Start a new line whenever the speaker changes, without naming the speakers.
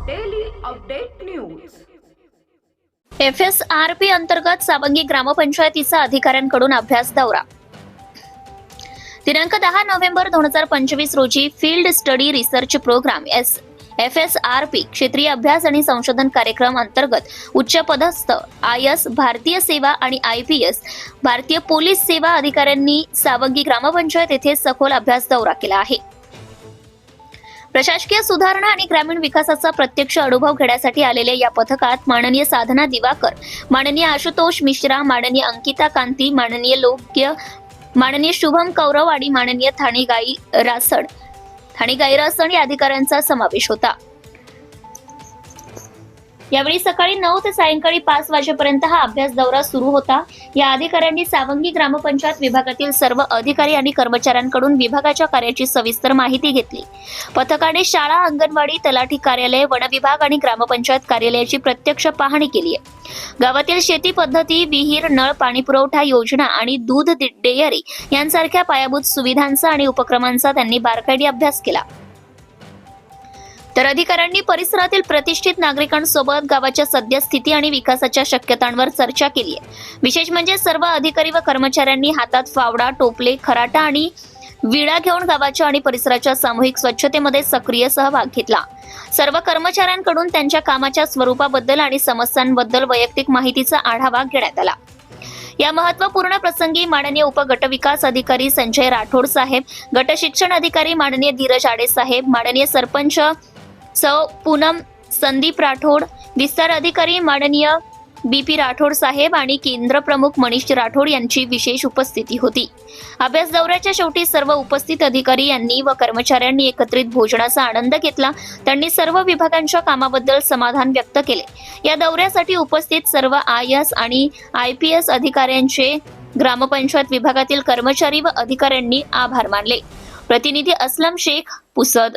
Update news
F S R P अंतर्गत सावंगी ग्रामपंचायतीचा अधिकाऱ्यांकडून अभ्यास दौरा. दिनांक दहा नोव्हेंबर दोन हजार पंचवीस रोजी field study research program S F S R P क्षेत्रीय अभ्यास आणि संशोधन कार्यक्रम अंतर्गत उच्च पदस्थ आय एस भारतीय सेवा आणि आय पी एस भारतीय पोलीस सेवा अधिकाऱ्यांनी सावंगी ग्रामपंचायत येथे सखोल अभ्यास दौरा केला आहे. प्रशासकीय सुधारणा आणि ग्रामीण विकासाचा प्रत्यक्ष अनुभव घेण्यासाठी आलेल्या या पथकात माननीय साधना दिवाकर माननीय आशुतोष मिश्रा माननीय अंकिता कांती माननीय लोक्य माननीय शुभम कौरव आणि माननीय ठाणे गाई रासड ठाणे गाई रासड या अधिकाऱ्यांचा समावेश होता. यावेळी सकाळी नऊ ते सायंकाळी पाच वाजेपर्यंत हा अभ्यास दौरा सुरू होता. या अधिकाऱ्यांनी सावंगी ग्रामपंचायत विभागातील सर्व अधिकारी आणि कर्मचाऱ्यांकडून विभागाच्या कार्याची सविस्तर माहिती घेतली. पथकाने शाळा अंगणवाडी तलाठी कार्यालय वनविभाग आणि ग्रामपंचायत कार्यालयाची प्रत्यक्ष पाहणी केली आहे. गावातील शेती पद्धती विहीर नळ पाणी पुरवठा योजना आणि दूध डेअरी यांसारख्या पायाभूत सुविधांचा आणि उपक्रमांचा त्यांनी बारकाईने अभ्यास केला. तर अधिकाऱ्यांनी परिसरातील प्रतिष्ठित नागरिकांसोबत गावाच्या सद्यस्थिती आणि विकासाच्या शक्यतांवर चर्चा केली आहे. विशेष म्हणजे सर्व अधिकारी व कर्मचाऱ्यांनी हातात फावडा टोपले खराटा आणि विडा घेऊन गावाच्या आणि परिसराच्या सामूहिक स्वच्छतेमध्ये सक्रिय सहभाग घेतला. सर्व कर्मचाऱ्यांकडून त्यांच्या कामाच्या स्वरूपाबद्दल आणि समस्यांबद्दल वैयक्तिक माहितीचा आढावा घेण्यात आला. या महत्त्वपूर्ण प्रसंगी माननीय उपगटविकास अधिकारी संजय राठोड साहेब गट शिक्षण अधिकारी माननीय धीरज आडे साहेब माननीय सरपंच सौ पूनम संदीप राठोड विस्तार अधिकारी माननीय बी पी राठोड साहेब आणि केंद्र प्रमुख मनीष राठोड यांची विशेष उपस्थिती होती. अभ्यास दौऱ्याच्या शेवटी सर्व उपस्थित अधिकारी यांनी व कर्मचाऱ्यांनी एकत्रित भोजनाचा आनंद घेतला. त्यांनी सर्व विभागांच्या कामाबद्दल समाधान व्यक्त केले. या दौऱ्यासाठी उपस्थित सर्व आय एस आणि आय पी एस अधिकाऱ्यांचे ग्रामपंचायत विभागातील कर्मचारी व अधिकाऱ्यांनी आभार मानले. प्रतिनिधी असलम शेख पुसद.